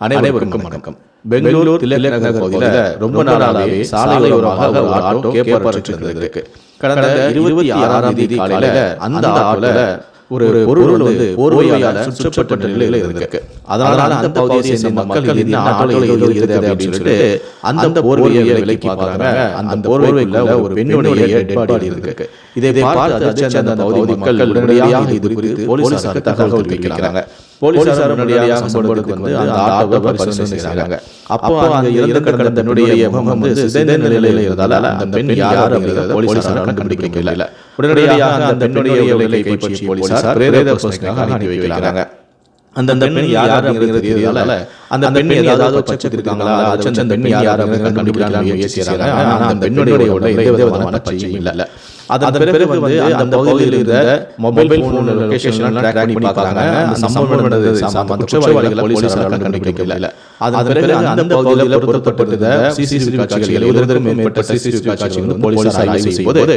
அனைவருக்கும் வணக்கம். பெங்களூர் திலக் நகர் பகுதியில் ரொம்ப நாளாகவே சாலையோரமாக ஒரு ஆட்டோ இருந்திருக்கு கடந்த இருபத்தி ஆறாம் தேதி காலையில அந்த ஆட்டோல ஒரு பொருள் வந்து போர்வையால சுற்றப்பட்ட நிலையில இருந்திருக்கு. அதனால அந்த பகுதியை சேர்ந்த மக்கள் ஏதோ இருக்குது அப்படின்னு சொல்லிட்டு அந்த போர்வையை விலைக்கு பார்க்கறாங்க அந்த போர்வைக்குள்ள ஒரு பெண்ணுடைய டெட் பாடி இருக்கு. இதை பார்த்து அந்த பகுதி மக்கள் உடனடியாக இது குறித்து போலீசாருக்கு தகவல் தெரிவிக்கிறாங்க போலீசார் உடனடியாக சம்பவத்துக்கு வந்து அந்த ஆட்டோவை பரிசோதனை செய்றாங்க அப்போ அங்க இறந்து கிடந்த தன்னுடைய முகம் வந்து சிதைந்த நிலையில இருந்ததால அந்த பெண் யார் அப்படிங்கறத போலீசாரால கண்டுபிடிக்க முடியல உடனடியாக அந்த பெண்ணுடைய உடலை கைப்பற்றிய போலீசார் பிரேத பரிசோதனைக்காக அனுப்பி வைக்கிறாங்க. அந்த அந்த பெண் யார் அப்படிங்கிறது தெரியறதால அந்த பெண் ஏதாவது பச்சை இருக்காங்களா அந்த பெண் யார் அப்படிங்கிறத கண்டுபிடிக்கலாம் முயற்சி அந்த பெண்ணுடைய உடல் எந்த விதமான பச்சையும் இல்ல. அதன் பிறகு வந்து அந்த பகுதியில் இருந்த மொபைல் போன் லொகேஷன் ட்ராக் பண்ணி பார்க்கறாங்க. அந்த சம்பவம் நடந்தது சம்பந்த குற்றவாளிகளை போலீசாரால கண்டுபிடிக்கல அதன் பிறகு அந்த பகுதியில் பொருத்தப்பட்டிருந்த சிசிடிவி காட்சிகள் எழுபதற்கும் மேற்பட்ட சிசிடிவி காட்சிகள் வந்து போலீசார் ஆய்வு செய்யும் போது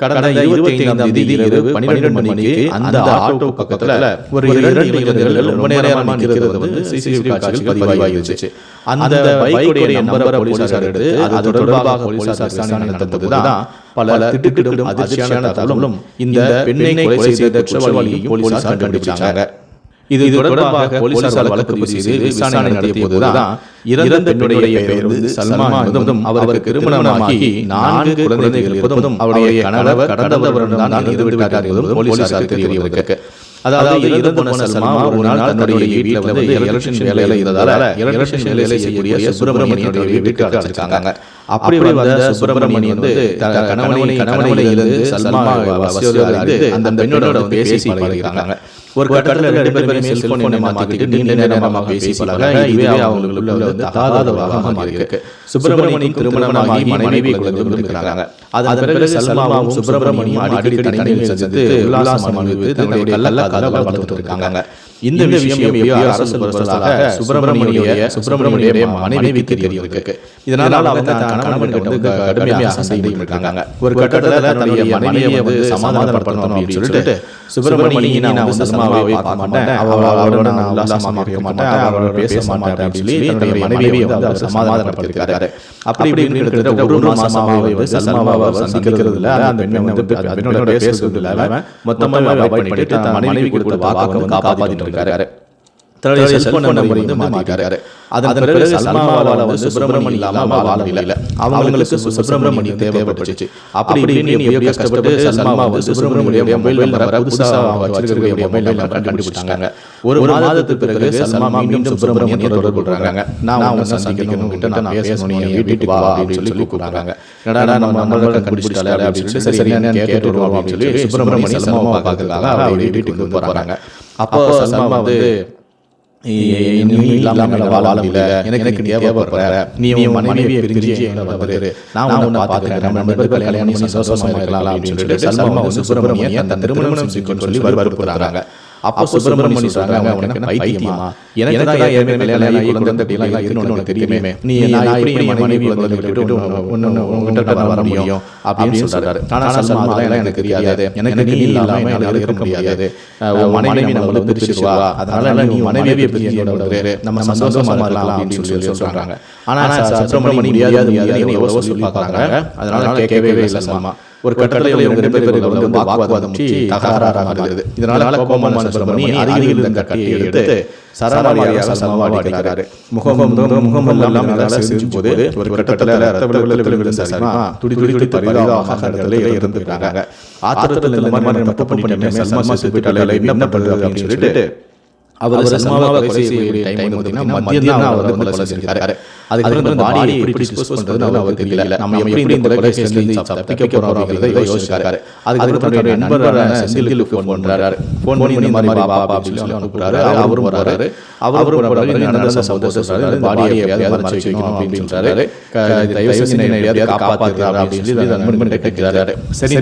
கடந்த இருபத்தி ஐந்தாம் தேதி இரவு பன்னிரெண்டு மணிக்கு அந்த ஆட்டோ பக்கத்துல ஒரு இரண்டு இளைஞர்கள் ரொம்ப நேரமா நிற்கிறது வந்து சிசிடிவி காட்சிகள் பதிவாகிருச்சு. அந்த பைக்குடைய நம்பரை போலீசார் எடுத்து அது தொடர்பாக போலீசார் விசாரணை நடத்தப்போதுதான் பல திட்டுக்கிடும் அதிர்ச்சியான தகவலும் இந்த பெண்ணை கொலை செய்த குற்றவாளியையும் போலீசார் கண்டுபிடிச்சாங்க. இது தொடர்பாக போலீசார் வழக்கு பதிவு செய்து விசாரணை நடத்திய போதுதான் இறந்த பெண்ணுடைய பெயர் வந்து சல்மான் என்பதும் அவருக்கு திருமணமாகி நான்கு குழந்தைகள் இருப்பதும் அவருடைய கணவர் கடந்த வருடம் தான் இருந்து விட்டார் என்பதும் போலீசாருக்கு தெரிய வந்திருக்கு அதாவது இறந்து போன சல்மா ஒரு நாள் தன்னுடைய வீட்டில் வந்து எலக்ஷன் வேலையில இருந்ததால எலக்ஷன் வேலை செய்யக்கூடிய சுப்பிரமணியனுடைய வீட்டுக்கு அழைச்சிருக்காங்க அப்படி வந்த சுப்பிரமணியன் வந்து கணவனை கணவனை இருந்து சல்மா அறிந்து அந்த பெண்ணோட பேசி பழகிறாங்க ஒரு கட்டத்தில் ரெண்டு பேருமே செல்போனை மாத்திட்டு நீண்ட நேரமாக பேசி பழக இதுவே அவங்களுக்குள்ள வந்து அகாதவாக மாறி இருக்கு. சுப்பிரமணியன் திருமணமாகி மனைவி குழந்தைகள் இருக்கிறாங்க அதன் பிறகு சல்மாவும் சுப்பிரமணியும் அடிக்கடி தனிமையில் சந்தித்து உல்லாசம் அனுபவித்து தன்னுடைய கள்ள காதல வளர்த்துட்டு இருக்காங்க. இந்த விஷயம் எப்படியோ அரசு சுப்பிரமணியுடைய சுப்பிரமணியுடைய மனைவிக்கு தெரிய இருக்கு இதனால அவங்க தன் கணவன் வந்து கடுமையாக சண்டை இருக்காங்க ஒரு கட்டத்துல தன்னுடைய மனைவியை வந்து சமாதானப்படுத்தணும் அப்படின்னு சொல்லிட்டு சுப்பிரமணியை நான் வந்து சல்மாவை பார்க்க மாட்டேன். அவ- அவளோட நான் உல்லாசமாக இருக்க மாட்டேன். அவளோட பேச மாட்டேன் அப்படின்னு சொல்லி தன்னுடைய மனைவியை வந்து அவர் சமாதானப்படுத்திருக்காரு அப்படி இப்படின்னு கிட்டத்தட்ட ஒரு மாசமாவே வந்து சல்மாவை சந்திக்கிறது இல்ல அந்த பெண்ணை வந்து பெண்ணோட பேசுறது இல்ல மொத்தமா அவாய்ட் பண்ணிட்டு தன் மனைவி கொடுத்த வாக்கை வந்து காப்பாத்திட்டு இருக்காரு தன்னுடைய செல்போன் நம்பரை வந்து மாத்திட்டாரு. அதன் பிறகு சல்மாவால வந்து சுப்பிரமணி இல்லாம வாழ முடியல அவங்களுக்கு சுப்பிரமணி தேவைப்பட்டுச்சு. அப்படி இப்படின்னு எப்படியோ கஷ்டப்பட்டு சல்மா வந்து சுப்பிரமணியுடைய மொபைல் நம்பரை புதுசா வச்சிருக்கிற மொபைல் நம்பர் கண்டுபிடிச்சாங்க ஒரு ஒரு மாதத்துக்கு பிறகு சல்மா மீண்டும் சுப்பிரமணியன் தொடர்பு கொள்றாங்க நான் உன்னை சந்திக்கணும். கிட்ட நான் பேசணும். என் வீட்டுக்கு வா அப்படின்னு சொல்லி கூப்பிடுறாங்க. என்னடா நம்ம நம்மளோட கண்டுபிடிச்சிட்டாலே அப்படின்னு சொல்லி சரி என்னன்னு கேட்டு வருவோம் அப்படின்னு சொல்லி சுப்பிரமணி சல்மாவை பார்க்கறதுக்காக அவருடைய வீட்டுக்கு போறாங்க அப்போ சல்மா வந்து நீ இல்லாம என்னால வாழ முடியல. எனக்கு நீ தேவைப்படுற. நீ உன் மனைவியை பிரிஞ்சு வந்துரு நான் உன்னை பார்த்துக்கிறேன். நம்ம கல்யாணம் சந்தோஷமா இருக்கலாம் அப்படின்னு சொல்லிட்டு சல்மா வந்து சுப்பிரமணியன் தன் திருமணம் செய்யணும்னு சொல்லி வற்புறுத்துறாங்க. அப்போ சுப்பிரமணியன் சொல்றாங்க உனக்கு பைத்தியமா? எனக்கு தான் ஏற்கனவே கல்யாணம் ஆகி குழந்தை எல்லாம் இருக்குன்னு உனக்கு தெரியுமே. நீ நான் எப்படி என் மனைவி குழந்தை விட்டு உன்னை உங்ககிட்ட வர முடியும்? அப்படின்னு சொல்றாரு. ஆனா சல்மா அதெல்லாம் எனக்கு தெரியாது. எனக்கு நீ இல்லாம என்னால இருக்க முடியாது. மனைவி நம்மள பிரிச்சிருவா. அதனால நீ மனைவியை பிரிஞ்சு என்னோட நம்ம சந்தோஷமா இருக்கலாம் அப்படின்னு சொல்லி சொல்றாங்க. ஆனா சுப்பிரமணி முடியாது முடியாது சொல்லி பார்க்கறாங்க அதனால கேட்கவே இல்லை சல்மா ஒரு கட்டத்தில் இவங்க ரெண்டு பேருக்கு வந்து வாக்குவாதம் தகராறாகிறது இதனால கோபமான சுப்பிரமணி அருகில் இருந்த கட்டியை எடுத்து சரமாரியாக சல்மாவை அடிக்கிறாரு முகம் முகம் எல்லாம் மேலால சிரிச்சு போது ஒரு கட்டத்தில் சல்மா துடி துடி துடி பரிதாபமாக இடத்துல இருந்துட்டாங்க ஆத்திரத்தில் இந்த மாதிரி நம்ம தப்பு செத்து போயிட்டாலே என்ன பண்றது அப்படின்னு சொல்லிட்டு அவர் சல்மாவை கொலை செய்யக்கூடிய டைம் வந்து பார்த்தீங்கன்னா மதியம் தான் அவர் வந்து கொலை செஞ்சிருக்காரு. அதுக்கு எப்படி டிஸ்போஸ் அவர் தெரியல. நம்ம எப்படி இந்த கொலை தப்பிக்க அப்படிங்கிறத யோசிச்சிருக்காரு. அதுக்கு தன்னுடைய நண்பரான செந்திலுக்கு ஃபோன் பண்றாரு. ஃபோன் பண்ணி இந்த மாதிரி பாப்பா அப்படின்னு சொல்லி அனுப்புறாரு. அவரும் வராரு அவரும் நடந்த சம்பவத்தை சொல்றாரு? பாடியை எப்படியாவது மறைச்சு வைக்கணும் அப்படின்னு சொல்றாரு. க- தயவு செஞ்சு என்னை எப்படியாவது காப்பாத்துறாரு அப்படின்னு சொல்லி நண்பன் கேட்கிறாரு சரி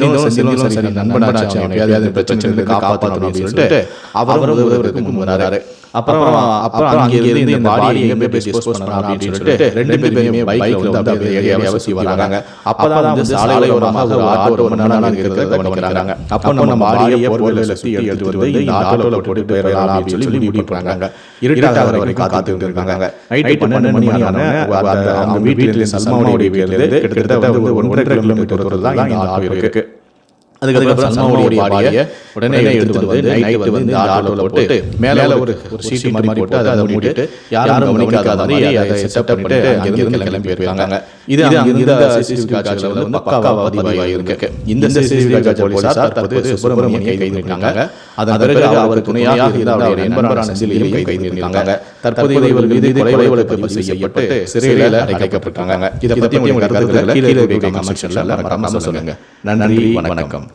சரி நண்பனாச்சு எப்படியாவது பிரச்சனை காப்பாற்றணும் அப்படின்னு சொல்லிட்டு அவரும் உதவுறதுக்கு முன் வராரு போயிடுறாரு அப்புறம் அப்புறம் அங்கே இருந்து இந்த பாடியை எங்கே போய் டிஸ்போஸ் பண்ணலாம் அப்படின்னு சொல்லிட்டு ரெண்டு பேருமே பைக்ல வந்து அப்படியே ஏரியாவை சுற்றி வராங்க. அப்பதான் வந்து சாலையோரமாக ஒரு ஆட்டோ ரொம்ப நேரம் இருக்கிறத கவனிக்கிறாங்க. அப்போ நம்ம பாடியை போர்வையில் சுற்றி எடுத்துட்டு வந்து இந்த ஆட்டோவில் போட்டு போயிடலாம் அப்படின்னு சொல்லி முடிவு பண்ணுறாங்க இருட்டாகிற வரைக்கும் காத்துட்டு இருக்காங்க. நைட்டு பன்னெண்டு மணி ஆன அவங்க வீட்டில் சல்மாவுடைய வீட்டிலிருந்து கிட்டத்தட்ட வந்து ஒன்றரை கிலோமீட்டர் தான் இந்த ஆட்டோ இருக்கு அதுக்கப்புறம் சல்மாவுடைய பாடியை உடனே எடுத்துட்டு வந்து நைட்டு வந்து இந்த ஆட்டோவில் போட்டு மேலே ஒரு ஒரு சீட்டு மாதிரி போட்டு அதை மூடிட்டு யாரும் கவனிக்காத மாதிரி அதை செட்டப் பண்ணிட்டு அங்கிருந்து கிளம்பி போயிருக்காங்க. இது அங்கிருந்த சிசிடிவி காட்சிகள் வந்து பக்காவா பதிவாகி இருக்கு இந்த சிசிடிவி காட்சி போலீசார் தற்போது சுப்பிரமணியனை கைது பண்ணிட்டாங்க. அதன் பிறகு அவர் துணையாக இருந்த அவருடைய நண்பரான செசிலியையும் கைது பண்ணிருக்காங்க தற்போது இவர் மீது கொலை வழக்கு செய்யப்பட்டு சிறையில் அடைக்கப்பட்டிருக்காங்க இதை பத்தி உங்களுக்கு கருத்துக்களை கீழே கமெண்ட் செக்ஷன்ல மறக்காம சொல்லுங்க. நன்றி வணக்கம்.